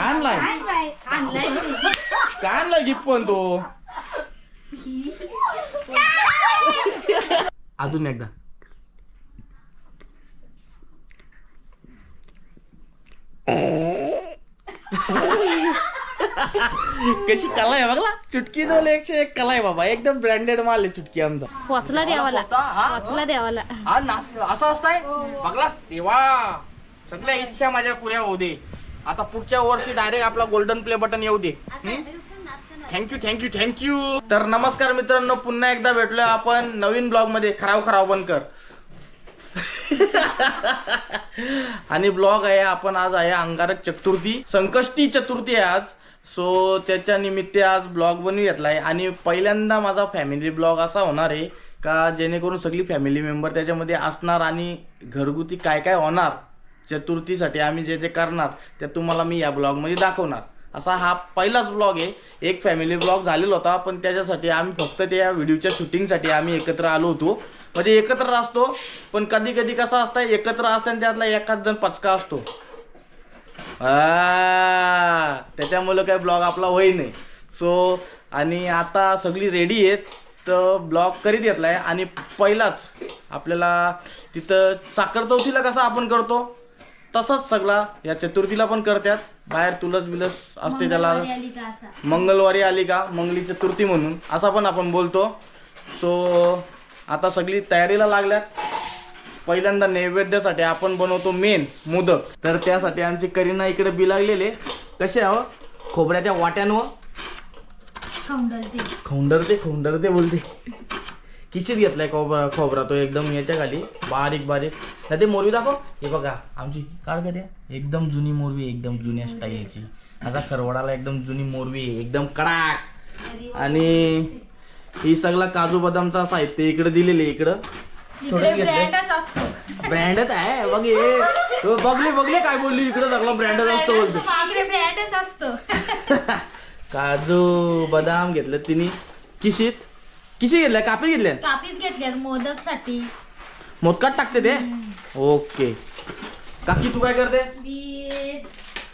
आणलाय? काय आणलाय गिफ्ट पण तो? अजून एकदा. कशी कला आहे बघला? चुटकी जवळ एकशे एक कला आहे बाबा. एकदम ब्रँडेड माल आहे चुटकी आमचा. वाचला द्यावाला. द्यावाला. हा नाच असं असतंय? बघला देवा. सगळ्या इच्छा माझ्या पुऱ्या होऊ दे. आता पुढच्या वर्षी डायरेक्ट आपला गोल्डन प्ले बटन येऊ दे. थँक्यू थँक्यू थँक्यू तर नमस्कार मित्रांनो पुन्हा एकदा भेटलोय आपण नवीन ब्लॉगमध्ये. खराव खराव बनकर आणि ब्लॉग आहे आपण आज आहे अंगारक चतुर्थी. संकष्टी चतुर्थी आहे आज. सो त्याच्या निमित्त आज ब्लॉग बनवून घेतलाय. आणि पहिल्यांदा माझा फॅमिली ब्लॉग असा होणार आहे का जेणेकरून सगळी फॅमिली मेंबर त्याच्यामध्ये असणार आणि घरगुती काय काय होणार. चतुर्थीसाठी आम्ही जे जे करणार ते तुम्हाला मी या ब्लॉगमध्ये दाखवणार. असा हा पहिलाच ब्लॉग आहे. एक फॅमिली ब्लॉग झालेला होता पण त्याच्यासाठी आम्ही फक्त त्या व्हिडिओच्या शूटिंगसाठी आम्ही एकत्र आलो होतो. म्हणजे एकत्र असतो पण कधी कधी कसं असतं एकत्र असताना त्यातला एखाद जण पचका असतो. त्याच्यामुळं काय ब्लॉग आपला होई नाही. सो आणि आता सगळी रेडी आहेत तर ब्लॉग करीत आहे आणि पहिलाच आपल्याला तिथं साखर चौथीला कसं आपण करतो? तसंच सगळा. या चतुर्थीला पण करतात बाहेर तुलस बिलस असते त्याला. मंगळवारी आली का मंगली चतुर्थी म्हणून. असा पण आपण बोलतो. सो आता सगळी तयारीला लागल्यात. पहिल्यांदा नैवेद्यासाठी आपण बनवतो मेन मोदक. तर त्यासाठी आमची करीना इकडे बी लागलेले. कसे आहो? खोबऱ्याच्या वाट्यांवर खौंडरते खौंडरते बोलते. किशीत घेतलाय खोबरा खोबरा तो एकदम याच्या खाली बारीक बारीक. नाही ते मोरवी दाखव. हे बघा आमची काढ का त्या एकदम जुनी मोरवी एकदम जुन्या स्टाईलची. आता खरवडाला एकदम जुनी मोरवी एकदम कडाक. आणि ही सगळा काजू बदामचा साहित्य इकडे दिलेले इकडं. ब्रँडच आहे? बघ हे. बघली बघली काय बोलली इकडे सगळा ब्रँडच असतो बोलते. ब्रँडच असतो. काजू बदाम घेतलं तिने. किशीत किशी घेतल्या? कापी घेतल्या कापीच घेतल्यात मोदकसाठी मोदकात टाकते ते? ओके. काकी तू काय करते? बीट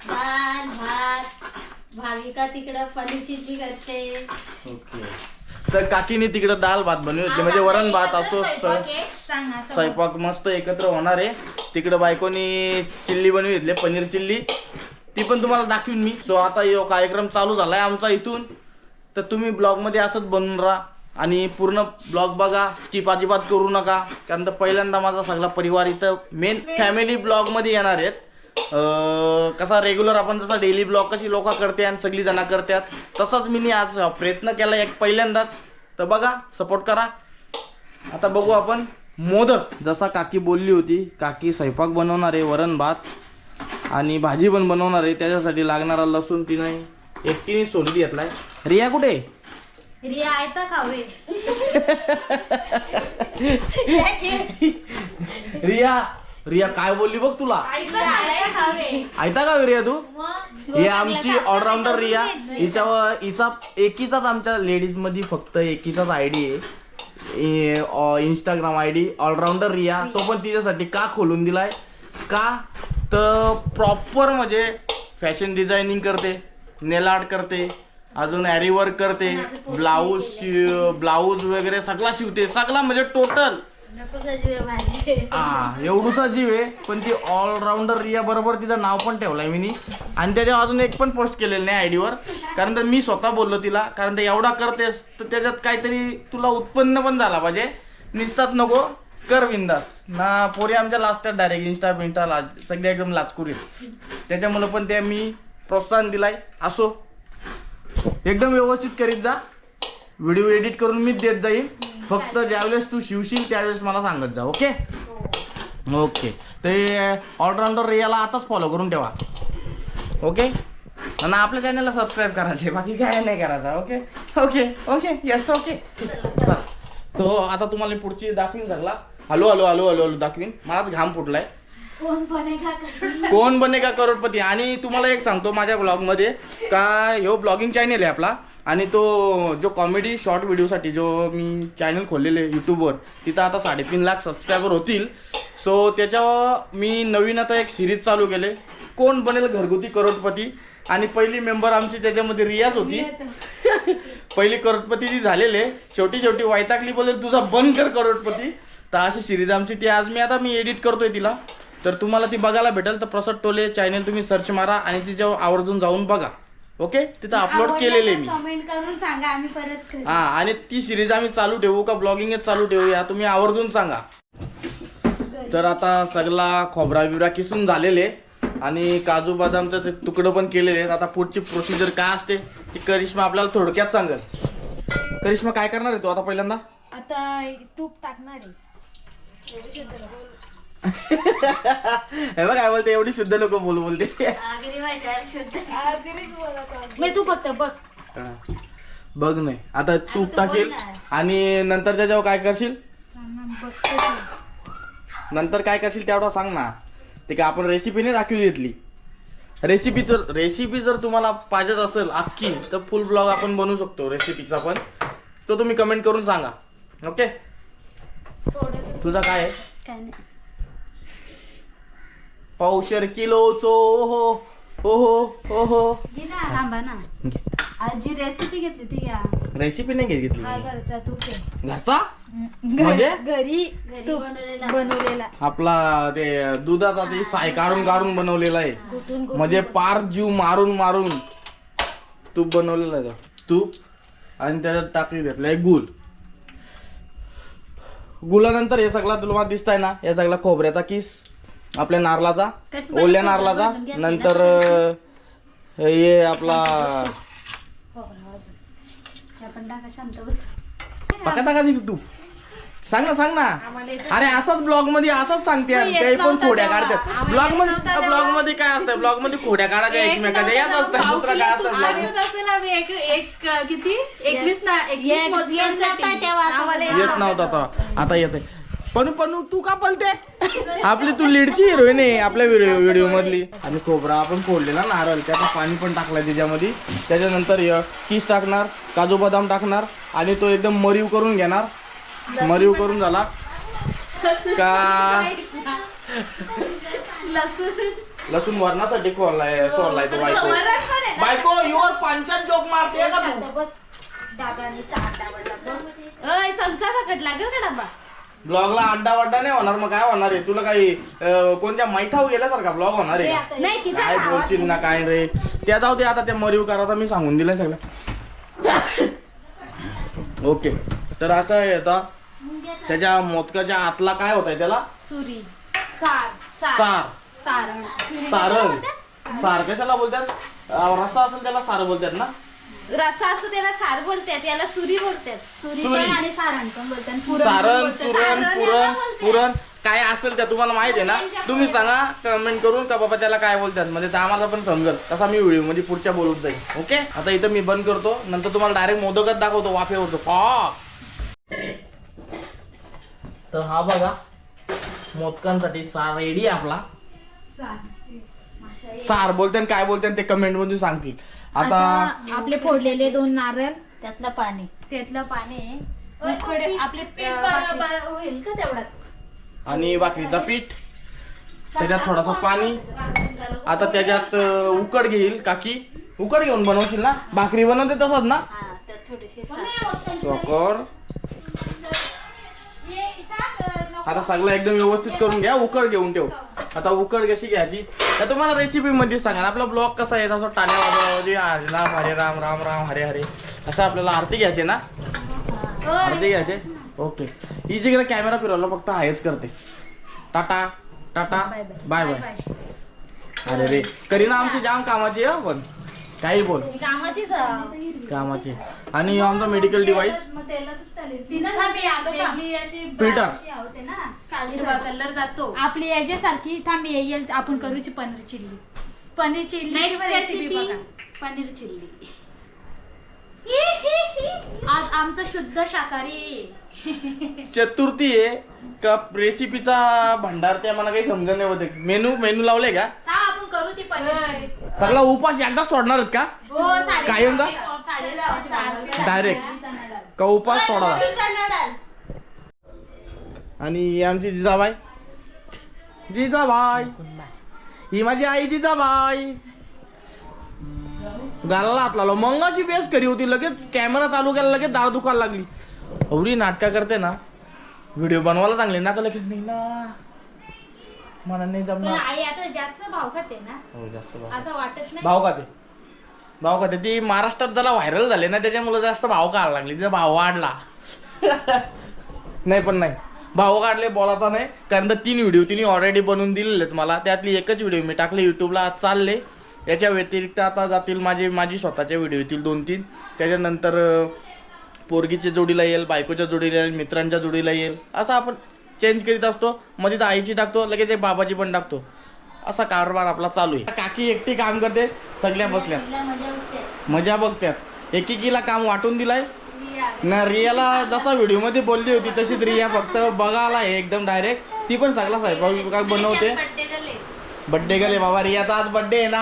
डाळ भात भाविका तिकडं पनीर चिल्ली करते. ओके. तर काकीने तिकडे दाल भात बनवली होती. म्हणजे वरण भात असतो स्वयंपाक मस्त एकत्र होणार आहे. तिकडे बायकोनी चिल्ली बनवली घेतली पनीर चिल्ली. ती पण तुम्हाला दाखवीन मी. सो आता यो कार्यक्रम चालू झालाय आमचा इथून. तर तुम्ही ब्लॉगमध्ये असंच बनवून राहा. आणि पूर्ण ब्लॉग बघा स्किप अजिबात करू नका कारण तर पहिल्यांदा माझा सगळा परिवार इथं मेन फॅमिली ब्लॉगमध्ये येणार आहेत. कसा रेग्युलर आपण जसा डेली ब्लॉग कशी लोक करते आणि सगळी जण करतात तसाच मी आज प्रयत्न केला एक पहिल्यांदाच. तर बघा सपोर्ट करा. आता बघू आपण मोदक. जसा काकी बोलली होती काकी स्वयंपाक बनवणार आहे वरण भात आणि भाजी पण बनवणार आहे त्याच्यासाठी लागणारा लसूण तिने एकटीने सोडली घेतलाय. रिया कुठे? रिया खावे. रिया रिया काय बोलली बघ तुला? खावे. ऐता का रिया तू? मग ही आमची ऑलराऊंडर रिया. हिच्यावर हिचा एकीचाच आमच्या लेडीजमध्ये फक्त एकीचाच आयडी आहे. Instagram I D allrounder Riya. तो पण तिच्यासाठी का खोलून दिलाय? का तर प्रॉपर म्हणजे फॅशन डिझायनिंग करते नेल आर्ट करते अजून ॲरी वर्क करते. ब्लाऊज ब्लाऊज वगैरे सगळा शिवते. सगळा म्हणजे टोटल हा एवढूचा जीव आहे. पण ती ऑलराऊंडर रिया बरोबर तिचं नाव पण ठेवलंय मी आणि त्याच्यावर अजून एक पण पोस्ट केलेलं नाही आयडीवर कारण तर मी स्वतः बोललो तिला. कारण ते एवढा करतेस तर त्याच्यात काहीतरी तुला उत्पन्न पण झाला पाहिजे. निसतात नको. कर बिंदास. ना पोरी आमच्या लाजतात डायरेक्ट इंस्टा बिन्स्टा लाज सगळे एकदम लाजकुरीत त्याच्यामुळे पण ते मी प्रोत्साहन दिलाय. असो. एकदम व्यवस्थित करीत जा. व्हिडिओ एडिट करून मीच देत जाईन. फक्त ज्यावेळेस तू शिवशील त्यावेळेस मला सांगत जा ओके ओके ते eh, ऑलराऊंडर रियाला आताच फॉलो करून ठेवा. ओके आणि आपल्या चॅनलला सबस्क्राईब करायचे बाकी काय नाही करायचं okay okay okay yes okay चला. तो आता तुम्हाला पुढची दाखवीन सगळा hello hello hello hello hello दाखवीन. मलाच घाम फुटलाय. कोण बनेगा करोडपती? आणि तुम्हाला एक सांगतो माझ्या ब्लॉगमध्ये का ह्यो ब्लॉगिंग चॅनल आहे आपला. आणि तो जो कॉमेडी शॉर्ट व्हिडिओसाठी जो मी चॅनल खोललेले यूट्यूबवर तिथं आता साडेतीन लाख सबस्क्रायबर होतील. सो त्याच्यावर मी नवीन आता एक सिरीज चालू केले कोण बनेल घरगुती करोडपती? आणि पहिली मेंबर आमची त्याच्यामध्ये रियाज होती. पहिली करोडपती ती झालेले शेवटी शेवटी वैतागली बोलेल तुझा बंद कर करोडपती. तर अशी सिरीज आमची ती आज मी आता मी एडिट करतोय तिला. तर तुम्हाला ती बघायला भेटेल. तर प्रसाद टोले चॅनल तुम्ही सर्च मारा आणि तिच्यावर आवर्जून जाऊन बघा. ओके तिथं अपलोड केलेले मी. कमेंट करून सांगा आम्ही परत हा आणि ती सिरीज आम्ही चालू ठेवू का ब्लॉगिंगच चालू ठेवू या? तुम्ही आवर्जून सांगा. तर आता सगळा खोबरा बिबरा किसून झालेले आणि काजू बदामचं ते तुकडं पण केलेले आहेत. आता पुढची प्रोसिजर काय असते ती करिश्मा आपल्याला थोडक्यात सांगेल. करिश्मा काय करणार आहे तू आता पहिल्यांदा? आता तूप टाकणार आहे. हे बघ काय बोलते एवढी शुद्ध लोक बोल बोलते. मी तू फक्त बघ. हा. बघ नाही. आता तूप टाकेल आणि नंतर त्याच्यावर काय करशील? नंतर काय करशील तेवढं सांग ना. ते काय आपण रेसिपीने दाखवली घेतली रेसिपी जर रेसिपी जर तुम्हाला पाहिजेत असेल अख्खी तर फुल ब्लॉग आपण बनवू शकतो रेसिपीचा पण. तो तुम्ही कमेंट करून सांगा. ओके थोडस तुझा काय आहे? काय नाही. पावशर किलोचो हो हो हो हो हो घे ना थांबा ना. आज जी रेसिपी घेतली ती घ्या. रेसिपी नाही घेत घेतली. काय. घरचा म्हणजे? घरी तूप बनवलेला. आपला ते दुधाचा ते साय काढून काढून बनवलेला आहे. म्हणजे पार जीव मारून मारून तूप बनवलेलं आहे तो. तूप आणि त्याच्यात टाकली घेतलंय गुल गुलानंतर हे सगळा तुला दिसताय ना हे सगळा खोबऱ्याचा किस. आपल्या नारळाचा ओल्या नारळाचा नंतर हे आपला टाका टाका तू. सांग ना सांग ना. अरे असंच ब्लॉगमध्ये असंच सांगते काही पण खोड्या. काढतात. ब्लॉगमध्ये ब्लॉग. मध्ये काय असतं ब्लॉगमध्ये खोड्या काढायच्या एकमेकाच्या याच असतं दुसरं काय असतं ब्लॉग किती? एकवीस ना येत नव्हता आता आता येते पण पण तू का पलते आपली तू लीडची हिरोईन आहे आपल्या व्हिडिओ व्हिडिओ मधली. आणि खोबरा आपण फोडलेला नारळ त्याचं पाणी पण टाकलाय त्याच्यामध्ये. त्याच्यानंतर किस टाकणार काजू बदाम टाकणार आणि तो एकदम मरीव करून घेणार. मरीव करून झाला. का? लसूण वरणासाठी खोललाय सोडलाय तो बायको. बायको युवर पंचायत जोक मारते का तू? डाबा चमचा सकट लागेल का डब्बा. ब्लॉगला अड्डा वड्डा नाही होणार मग काय होणार आहे? तुला काही अं, कोणत्या मैठाव गेल्यासारखा ब्लॉग होणार आहे? का? नाही तिचा काय बोलशील ना काय रे? त्या जाऊ दे आता त्या मरीव करा आता मी सांगून दिलंय सगळं. ओके. तर असं आहे आता त्याच्या मोदकाच्या आतला काय होत आहे त्याला? सुरी. सार. सार. सार. सारण सारण सार कशाला बोलतात? अं, रस्सा असेल त्याला सार बोलतात ना? रसा असतो त्याला सार बोलतात याला सुरी बोलतात. सुरी सुरी. पण आणि सारण पण बोलतात. पुरण पण सारण बोलतात. पुरण सारण पुरण याला बोलतात. पुरण काय असेल त्या तुम्हाला माहिती आहे ना? तुम्ही सांगा कमेंट करून का बाबा त्याला काय बोलतात? म्हणजे ते आम्हाला पण समजल. तसा मी व्हिडिओमध्ये पुढच्या बोलत जाईल ओके आता इथं मी बंद करतो. नंतर तुम्हाला डायरेक्ट मोदकच दाखवतो. वाफेवरतो पाक तर हा बघा मोदकांसाठी सार रेडी आपला. सार. बोलते आणि काय बोलते ते कमेंटमध्ये सांगतील. आता आपले फोडलेले दोन नारळ त्यातलं पाणी. त्यातलं पाणी. आपले पीठ बरं- बरं होईल का तेवढ्यात? आणि भाकरीचा पीठ त्याच्यात थोडासा पाणी. आता त्याच्यात अं, उकड घेईल काकी. उकड घेऊन बनवशील ना? भाकरी बनवते तसंच ना? हा त्यात थोडेसे साखर. चॉकर. आता सगळं एकदम व्यवस्थित करून घ्या उकड घेऊन ठेव. आता उकड कशी घ्यायची? तर तुम्हाला रेसिपी मध्ये सांगा आपला ब्लॉग कसा आहे तसं टाण्या वाजवाजी हरे राम हरे राम राम राम हरे हरे असं आपल्याला आरती घ्यायची ना? आरती घ्यायचे? ओके ही जिकडे कॅमेरा फिरवला फक्त हायच करते. टाटा टाटा बाय बाय अरे रे. करीना आमची जाम कामाची आहे पण. काही बोल. कामाचीच. कामाची. आणि आमचा मेडिकल डिवाइस फिल्टर अशी होते ना. हिरवा कलर जातो. आपली याच्यासारखी थांब येईल आपण करूची paneer chilli. Paneer chilli Next recipe recipe. बघा. पनीर चिल्ली. आज आमचं शुद्ध शाकाहारी. चतुर्थी आहे. का रेसिपीचा भंडार ते मला काही समजत नाही होते मेनू मेनू लावले का? हा आपण करू ती पनीर चिल्ली सगळा उपास एकदा सोडणार आहेत का? हो साडे कायमचा? साडे डायरेक्ट का उपास सोडा आणि ही आमची जिजाबाई. जिजाबाई. ही माझी आई जिजाबाई. गालाला हात लावला. मग अशी बेस करी होती. लगेच कॅमेरा चालू केला लगेच दार दुखायला लागली. एवढी नाटका करते ना व्हिडिओ बनवायला चांगले. ना का लगेच नाही ना. मला नाही पण जमणार आई आता जास्त भाव खाते ना. हो जास्त भाव. असं वाटत नाही. भाव का ते भाव का ते महाराष्ट्रात जरा व्हायरल झाले ना त्याच्यामुळे जास्त भाव काढायला लागले. तिचा भाव वाढला. नाही पण नाही. भाव काढले बोलाता नाही. कारण तर तीन व्हिडिओ तिने ऑलरेडी बनवून दिलेले आहेत मला. त्यातली एकच व्हिडिओ मी टाकले. युट्यूबला आज चालले. याच्या व्यतिरिक्त आता जातील माझे माझी स्वतःचे व्हिडिओ येतील दोन तीन त्याच्यानंतर पोरगीच्या जोडीला येईल बायकोच्या जोडीला येईल मित्रांच्या जोडीला येईल. असं आपण चेंज करीत असतो मध्ये तर आईची टाकतो लगेच ते बाबाची पण टाकतो. असा कारभार आपला चालू आहे. काकी एकटी काम करते सगळ्या बसल्या. मजा बघत्यात. एकेकीला काम वाटून दिलाय. ना रियाला जसा व्हिडिओमध्ये बोलली होती तशीच रिया फक्त बघायला आहे एकदम डायरेक्ट ती पण सगळा स्वयंपाक काय बनवते. बड्डे गेले बाबा रियाचा आज बड्डे आहे ना.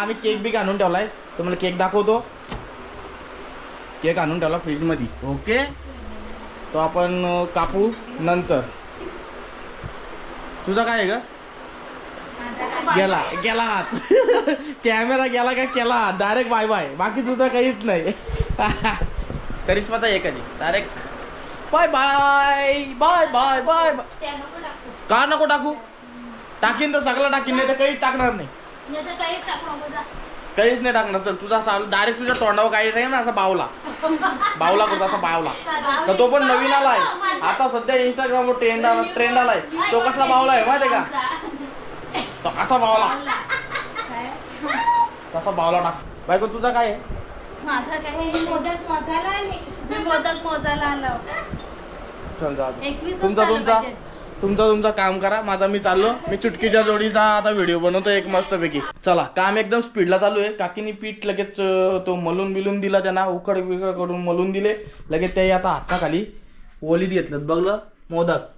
आम्ही केक बी आणून ठेवलाय. तुम्हाला केक दाखवतो. केक आणून ठेवला फ्रीजमध्ये ओके. तो आपण कापू नंतर. तुझा काय आहे? गेला गेला हात. कॅमेरा गेला का केला डायरेक्ट बाय बाय बाकी तुझं काहीच नाही. करिश्मा तर एकच direct bye bye bye bye bye टाकू. का नको टाकू? टाकीन तर सगळं टाकीन नाही. तर काहीच टाकणार नाही काहीच नाही टाकणार. तर तुझा डायरेक्ट तुझ्या तोंडावर काही नाही ना असा बावला. बावला करतो असा बावला. तर तो पण नवीन आलाय आता सध्या इंस्टाग्रामवर ट्रेंड आला ट्रेंड आलाय तो कसला बावला आहे माहितीये का? तो कसा बावला? कसा बावला टाक. बायको तुझा काय आहे? माझा काय मोदक मोजायला आली. मोदक मोजायला आलो. चल जा एकवीस तुमचा तुमचा? तुमचा तुमचा काम करा. माझा मी चाललो. मी चुटकीच्या जोडीचा आता व्हिडिओ बनवतो एक मस्तपैकी. चला काम एकदम स्पीडला चालू आहे. काकीनी पीठ लगेच तो मलून बिलून दिला त्यांना. उकड बिकड करून मलून दिले. लगेच ते आता हाताखाली ओलीत घेतलं बघलं? मोदक.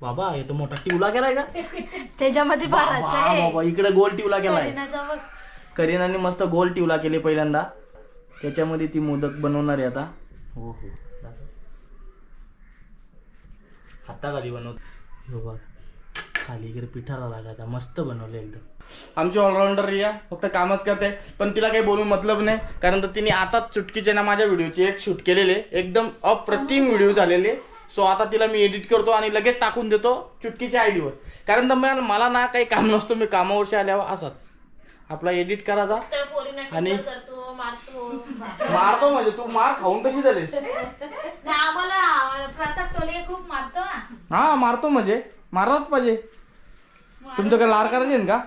बाबा हे तो मोठा टिवला केलाय का? त्याच्यामध्ये बाबा आहे. बाबा, इकडे गोल टिवला केलाय. करीनाने मस्त गोल टिवला केले पहिल्यांदा. त्याच्यामध्ये ती मोदक बनवणार आहे आता. हो हो. हाताखाली बनवत. हो बघ खाली इकडे पिठाला लागायचा मस्त बनवले एकदम. आमची ऑलराऊंडर रिया फक्त कामच करते पण तिला काही बोलून मतलब नाही कारण तर तिने आताच चुटकीचे ना माझ्या व्हिडिओची एक शूट केलेले एकदम अप्रतिम व्हिडिओ झालेले. सो आता तिला मी एडिट करतो आणि लगेच टाकून देतो चुटकीच्या आयडीवर कारण तर मला मला ना काही काम नसतो मी कामावरशी आल्यावर असाच. आपला एडिट करायचा आणि- मारतो. मारतो म्हणजे तू मार खाऊन कशी झालीस? ना आम्हाला प्रसाद टोले खूप मारतो ना हा मारतो म्हणजे. मारलाच पाहिजे. तुमच्याकडे लार करायचे आहे का?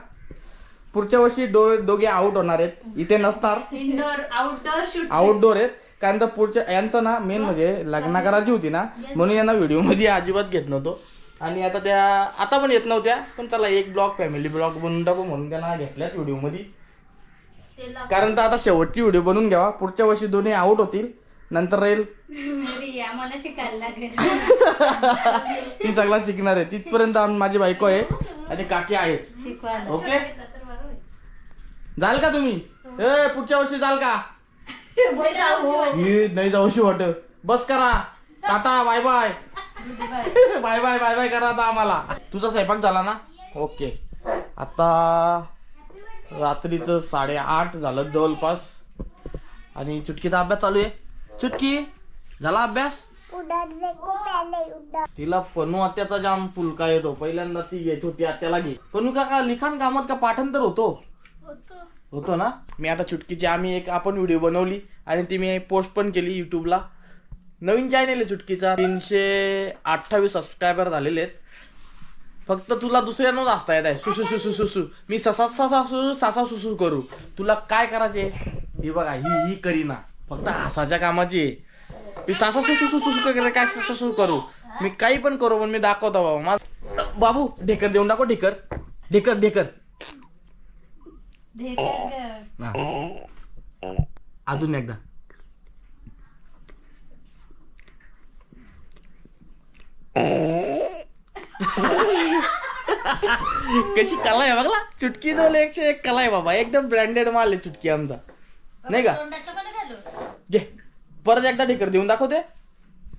पुढच्या वर्षी दो दोघे आउट होणार आहेत. इथे नसणार. इंडोर आउटडोर शूट आउटडोर आहेत. कारण तर पुढच्या यांचं ना मेन म्हणजे लग्न करायची होती ना म्हणून यांना व्हिडिओमध्ये अजिबात घेत नव्हतो. आणि आता त्या आता पण येत नव्हत्या. पण चला एक ब्लॉग फॅमिली ब्लॉग बनवून टाकू म्हणून त्यांना घेतल्यात व्हिडिओमध्ये. कारण तर आता शेवटची व्हिडिओ बनवून घ्यावा. पुढच्या वर्षी दोन्ही आउट होतील. नंतर राहील. रिया मला शिकायला लागेल. ती सगळा शिकणार आहे. तिथपर्यंत आम- माझी बायको आहे आणि काकी आहेत. शिकवायला. ओके जाल का तुम्ही? ए पुढच्या वर्षी जाल का? ये नाही जाऊशी वाट बस करा. Tata bye bye bye bye bye bye करा आता आम्हाला. तुझा स्वयंपाक झाला ना? ओके आता रात्रीचं साडेआठ झालं जवळपास. आणि चुटकीचा अभ्यास चालू आहे. चुटकी झाला अभ्यास? तिला पनू आत्याचा जाम पुलका येतो. पहिल्यांदा ती घे छोटी आत्याला घे. पनू काका लिखाण कामात का पाठांतर होतो? होतो. ना? मी आता चुटकीची आम्ही एक आपण व्हिडिओ बनवली आणि ती मी पोस्ट पण केली युट्यूबला नवीन चॅनेल आहे चुटकीचा. तीनशे अठ्ठावीस सबस्क्रायबर झालेले आहेत. फक्त तुला दुसऱ्यानंच असता येत आहे सुसू सुसू सुसू मी ससा ससा सुसू सासा सुसू करू. तुला काय करायचे ही बघा ही ही करीना फक्त हसाच्या कामाची. आहे मी सासा सुसू सुसू सुसू काय सुसू सुसू करू. मी काही पण करू पण मी दाखवतो बाबा. मा- बाबू ढेकर देऊन दाखव ढेकर. ढेकर ढेकर. अजून एकदा. कशी कला आहे बघला. चुटकी जवळ एकशे एक कला आहे बाबा. एकदम ब्रँडेड माल आहे चुटकी आमचा. नाही का? घे. परत एकदा ढेकर देऊन दाखवते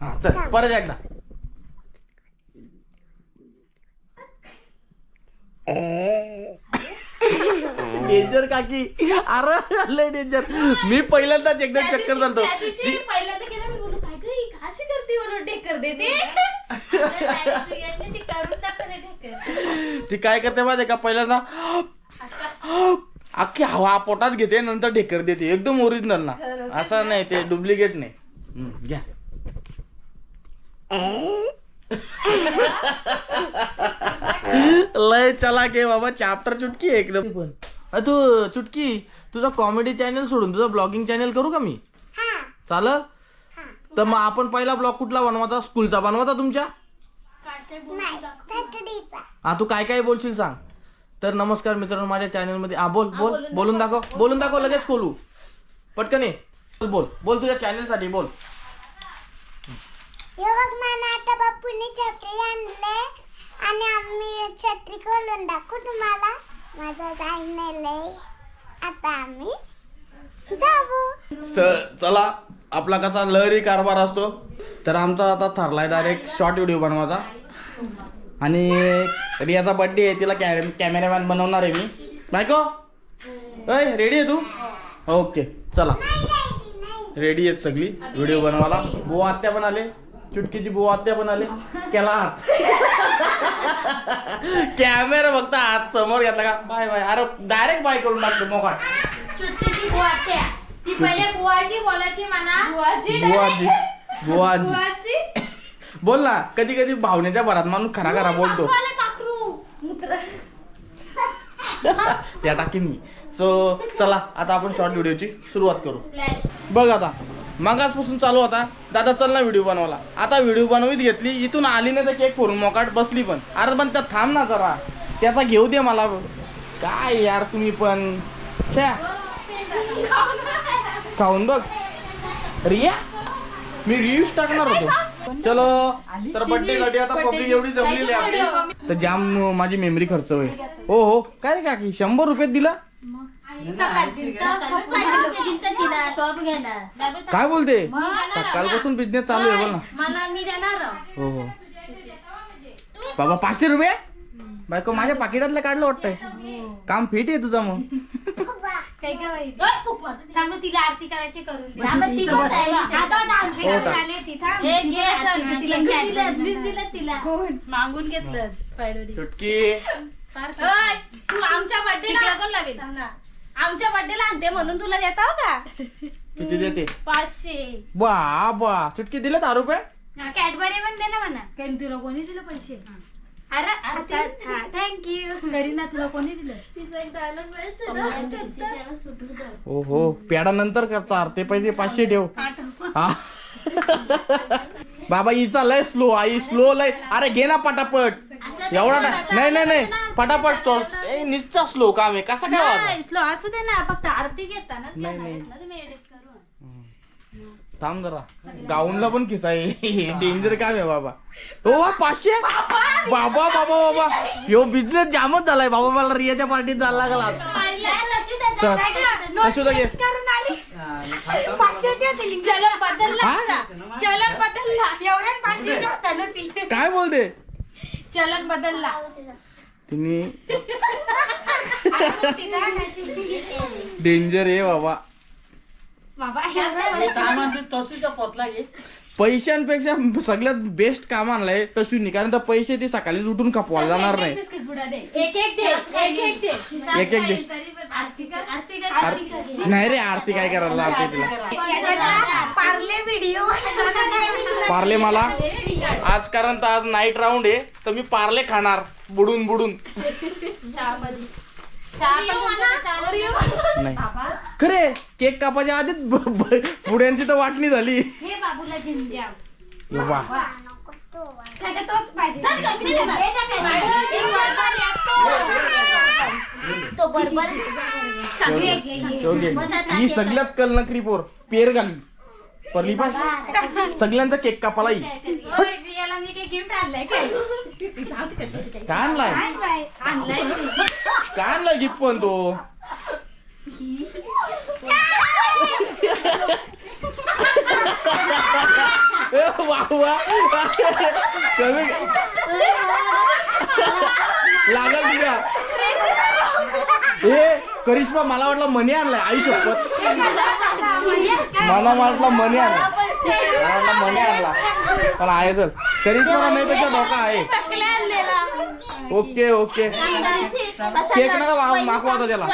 हा चल. परत एकदा. डेंजर काकी. अरे डेंजर मी पहिल्यांदाच एकदा चक्कर झालतो कशी करते म्हणून ढेकर देते? ती करून टाकते ढेकर ती काय करते माहिती का पहिल्यांदा? अख्खी हवा पोटात घेते नंतर ढेकर देते. एकदम ओरिजिनल ना. असं नाही ते डुप्लिकेट नाही. हम्म, घ्या. लय चला के बाबा चॅप्टर चुटकी आहे एकदम. अ, तू चुटकी तुझा कॉमेडी चॅनल सोडून तुझं ब्लॉगिंग चॅनल करू का मी? चालल? तर मग आपण पहिला ब्लॉग कुठला बनवायचा? स्कूलचा. बनवायचा तुमच्या? हा तू काय काय बोलशील सांग. तर नमस्कार मित्रांनो माझ्या चॅनलमध्ये हा बोल बोल बोलून दाखव. बोलून दाखव लगेच खोलू. पटकन ये. बोल, बोल. बोल तुझ्या चॅनलसाठी बोल आता बापूने छत्री आणले आणि आम्ही छत्री खोलून दाखवू तुम्हाला. माझं आहे. आता आम्ही जाऊ. चला. आपला कसा लहरी कारभार असतो? तर आमचा आता ठरलाय डायरेक्ट शॉर्ट व्हिडिओ बनवायचा. आणि रियाचा बड्डे आहे तिला कॅ कॅमेरामॅन बनवणार आहे मी. बायको? अय रेडी आहे तू? ओके चला. रेडी आहेत सगळी व्हिडिओ बनवायला. बुवा आत्या पण आले. चुटकीची बुवा आत्या पण आले. केला हात. कॅमेरा बघता हात समोर घेतला का? Bye bye. अरे डायरेक्ट बाय करून टाकतो मोकाट. चुटकीची बुवा आत्या. ती पहिले बुवाची बोलायची म्हणा. बुवाजी बुवाजी बुवाजी बुवाजी बोल ना कधी कधी भावनेच्या भरात माणूस खरा खरा बोलतो. पाखरू मूत्र. त्या टाकीन मी. सो चला आता आपण शॉर्ट व्हिडिओची सुरुवात करू. फ्लॅश बघ आता मगाचपासून चालू होता. दादा चल ना व्हिडिओ बनवला आता व्हिडिओ बनवीत घेतली. इथून आली नाही तर केक फोडून मोकाट बसली पण. अरे पण त्या थांब ना जरा. त्याचा घेऊ दे मला. काय यार तुम्ही पण. छ्या. खाऊन बघ. रिया मी रिव्ह्यूज टाकणार होतो. चलो तर बड्डे साठी आता पब्लिक एवढी जमलेली आपली तर जाम माझी मेमरी खर्च होईल. हो हो. काय रे काकी? शंभर रुपयात दिला? काय बोलते? सकाळपासून बिझनेस चालू आहे बोल ना. हो हो. बाबा पाचशे रुपये? बायको माझ्या पाकिटातलं काढलं वाटतंय. काम फिट आहे तुझं मग. काय काय. थांब तिला आरती करायची करून दे. ती पण. आता हो. आली थांब. हे घे, चल, तिला मागून घेतलं पायडोरी. चुटकी. ओय, तू आमच्या बर्थडेला कोण लावेल. आमच्या बर्थडेला आणते म्हणून तुला देता हो का? किती देते? पाचशे. बा बा चुटकी दिले दहा रुपये कॅडबरी पण दे ना म्हणा. कारण तुला कोणी दिलं पैसे? अरे थँक्यू तरी ना तुला कोणी दिलं? हो हो पेडा नंतर करता ते पहिले पाचशे ठेव. हा. बाबा हिचा लय स्लो आई स्लो लय. अरे घे ना पटापट. एवढा नाही नाही नाही पटापट स्टॉल निस्ता स्लो काम आहे. कसा काय वाजवा? स्लो असू दे ना. फक्त आरती घेता ना नाही. नाही तुम्ही edit करून थांब जरा. गाऊनला पण किसा आहे. डेंजर काम आहे बाबा? हो वा, पाचशे? बाबा बाबा बाबा. यो बिझनेस जामच झालाय. बाबा मला रियाच्या पार्टीत जायला लागला. चल. असू दे. चलन बदलला हा? चलन बदलला. पाचशेची होता ना ती. काय बोलते? चलन बदलला. तुम्ही ती काय म्हणायची? डेंजर आहे बाबा. पैशांपेक्षा सगळ्यात बेस्ट काम आणलंय तशी कारण तर पैसे ते सकाळी उठून खपवायला जाणार नाही. एक एक दे. एक एक दे. एक एक दे. आरती कर आरती कर आर- नाही रे आरती काय करायला लावते तिला. पार्ले व्हिडिओ. पार्ले मला. आज कारण तर आज नाईट राऊंड आहे तर मी पार्ले खाणार बुडून बुडून. नाही. खरे केक कापाच्या आधीच ब- ब- पुड्यांची तर वाटणी झाली. हे बाबूला झिंज्या वा. काय का तोच पाहिजे. तो बरोबर ठेव घे. ही सगळ्यात कल नकरी पोर. पेर घाली. परली पास सगळ्यांचा केक कापाला रियाला मी काही गिफ्ट आणलंय काय? काय आणलाय? आणलाय आणलाय. काय आणलाय गिफ्ट पण तो? ए, वा वा. कमी. लागल तुझ्या. करिश्मा मला वाटलं मनी आणलाय. आई शपथ मला वाटलं मनी आणला मला वाटलं मनी आणला. पण आहे तर. करिश्मा नाही पेक्षा धोका आहे. Okay okay. केक नका मा- मागवा आता त्याला.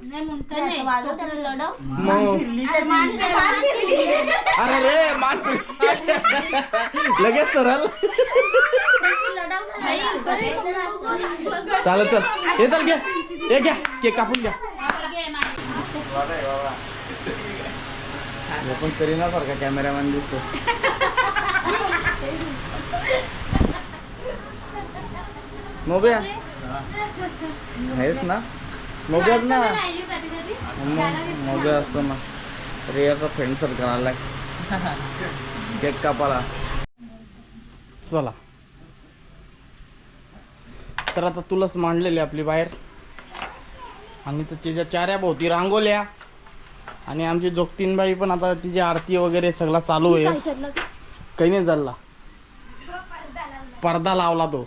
मुंडका मग. अरे रे मान लगेच सरळ. चालत चल. हे चल घ्या हे घ्या. केक कापून घ्या. पण करीना सारखा कॅमेरामॅन दिसतो. मोबया आहेस ना? मोब्याच ना? मोबया असतो ना. रियाचा फ्रेंड सर्कल आलाय. केक कापाला चला. तर आता तुलाच मांडलेली आपली बाहेर. आणि तर तिच्या चाऱ्या भोवती रांगोल्या आणि आमची जोगतीनबाई पण आता तिची आरती वगैरे सगळा चालू आहे. काही नाही चालला पडदा लावला तो.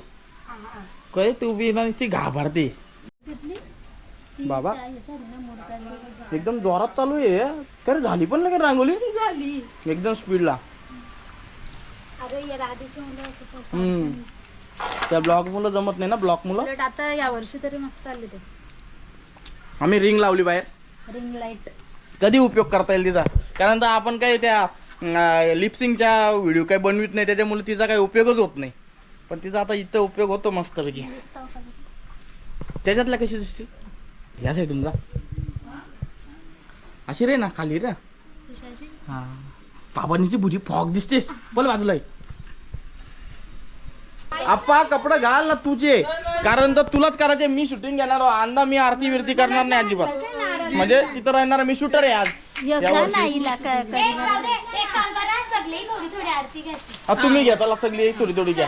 काय तू उभी ना ती घाबरते. बाबा. एकदम जोरात चालू आहे. खरं झाली पण लगेच रांगोली एकदम स्पीडला. हम्म. त्या ब्लॉक मुलं जमत नाही ना ब्लॉक मुलं? उलट आता या वर्षी तरी मस्त आले ते. आम्ही रिंग लावली बाहेर. रिंग लाइट कधी उपयोग करता येईल तिचा? कारण तर आपण काय त्या लिपसिंगच्या व्हिडिओ काही बनवित नाही त्याच्यामुळे तिचा काही उपयोगच होत नाही. पण तिचा आता इथं उपयोग होतो मस्तपैकी. त्याच्यातल्या कशी दिसते या साईडून जा. अशी रे ना खाली रे. हा. बाबांची बुरी फॉग दिसतेस. बोल बाजूला. आप्पा कपडे घाल ना तुझे. कारण तर तुलाच करायचे. मी शूटिंग घेणार. अंदा मी आरती विरती करणार नाही अजिबात. म्हणजे तिथं राहणार मी शूटर आहे आज. या वर्षी. नाहीला काय एक राहू दे, एक काम करा. सगळी थोडी थोडी आरती घ्यायची हा, तुम्ही घ्या त्याला सगळी. थोडी थोडी घ्या.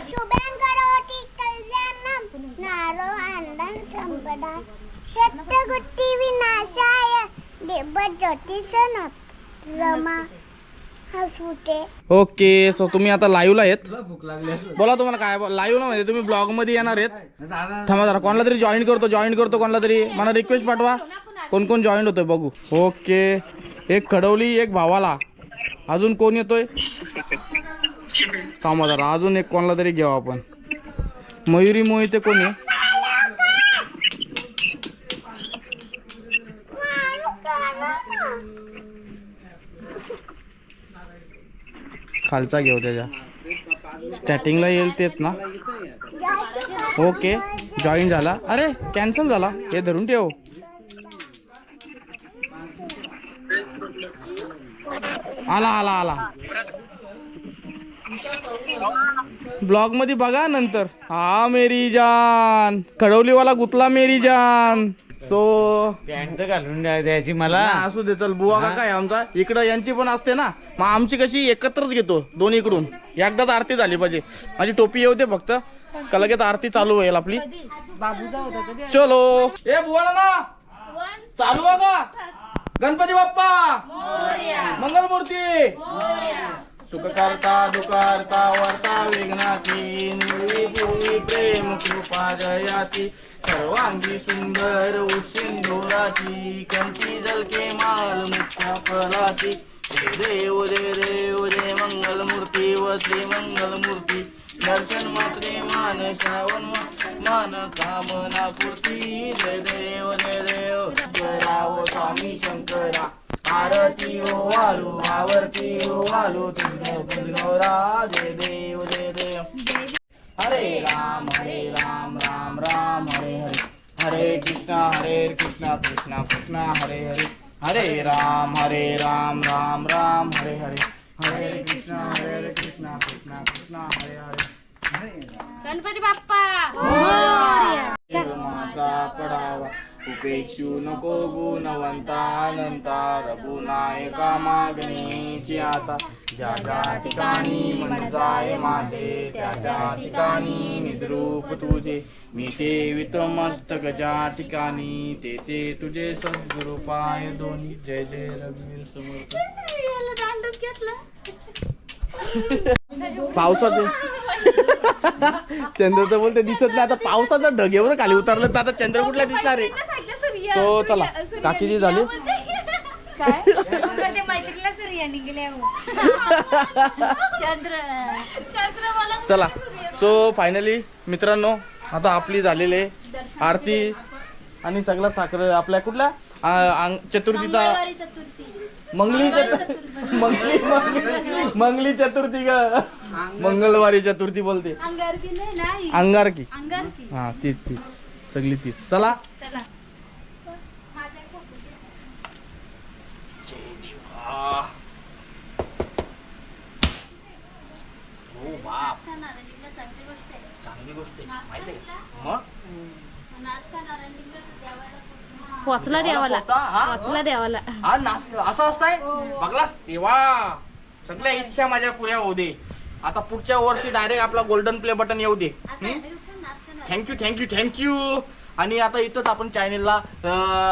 विनाशाय. देवज्योतिषन रमा. हसुटे ओके सो तुम्ही आता लाईव्हला आहेत बोला तुम्हाला काय लाईव्हला म्हणजे तुम्ही ब्लॉगमध्ये येणार आहेत. थांबा जरा कोणाला तरी जॉईन करतो जॉईन करतो कोणाला तरी. मला रिक्वेस्ट पाठवा. कोण कोण जॉईन होतोय बघू. ओके एक खडवली एक भावाला. अजून कोण येतोय? थांबा जरा अजून एक कोणाला तरी घेऊ आपण. मयुरी मोहिते कोण आहे? खालचा घेऊ त्याच्या. स्टार्टिंगला येईल तेच ना? ओके जॉईन झाला. अरे कॅन्सल झाला. हे धरून ठेव. आला आला आला. ब्लॉगमध्ये बघा नंतर. हा मेरी जान. खडवलीवाला गुतला मेरी जान. सो पॅन्ट घालून द्या- द्यायची मला. असू दे चल बुवा का काय आमचा. इकडं यांची पण असते ना. मग आमची कशी एकत्रच घेतो दोन्ही इकडून एकदाच आरती झाली पाहिजे. माझी टोपी येऊ दे फक्त. का लगेच आरती चालू होईल आपली? चलो. ए बुवा ना. चालू आहे का? गणपती बाप्पा. मंगलमूर्ती. सुख करता दुकारता वर्ता विघ्नाची प्रेम कृपा जयाची. सर्वांगी सुंदर उशिंदुराची कंठी जलके माल मुक्ता फलाची. देव रे देव रे मंगल मूर्ती व श्री मंगल मूर्ती दर्शन मात्रे मान श्रावण मान कामना पूर्ती. जय देव रे देव शंकराव स्वामी शंकरा. आरती ओ वालू आवर्ती ओ वालू तुझ गौरा जय देव रे देव. हरे राम हरे राम राम राम हरे हरे। हरे कृष्णा हरे कृष्णा कृष्णा कृष्णा हरे हरे। हरे राम हरे राम राम राम हरे हरे। हरे कृष्णा हरे कृष्णा कृष्णा कृष्णा हरे हरे। गणपती बाप्पा! माझा पडावा उपेक्षू नको गुणवंता अनंता रघुनायका मागणीची आता ज्या ज्या ठिकाणी मन जाय माझे त्या त्या ठिकाणी निद्रूप तुझे। मी सेवित मस्तक ज्या ठिकाणी ते ते तुझे सद्गुरु पाय दोन्ही। जय जय रघुवीर समर्थ। याला दांडून घेतलं. पावसाचे चंद्र तर बोलते दिसत नाही. आता पावसाचा ढग एवढं खाली उतरलं तर आता चंद्र कुठला दिसणार आहे? तो चला काकीची झाली. चला. सो फायनली मित्रांनो आता आपली झालेली आहे. आरती आणि सगळा साखर आपल्या कुठल्या? चतुर्थीचा मंगली चतुर्थी. मंगली मंगली मंगली चतुर्थी ग मंगळवारी चतुर्थी बोलते. अंगारकी नाही ना ही. अंगारकी. अंगारकी. हा तीच तीच. सगळी तीच. चला. चला. पोचला देवाला हा? पोचला देवाला हा असं असतंय? बघलास? तेव्हा सगळ्या इच्छा माझ्या पुऱ्या होऊ दे. आता पुढच्या वर्षी डायरेक्ट आपला गोल्डन प्ले बटन येऊ दे. थँक्यू थँक्यू थँक्यू आणि आता इथंच आपण चॅनेलला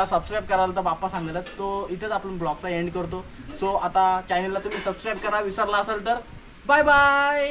सबस्क्राईब करायला तर बाप्पा सांगितलं तो इथेच आपण ब्लॉगचा एंड करतो. सो आता चॅनेलला तुम्ही सबस्क्राईब करा. विसरला असेल तर बाय बाय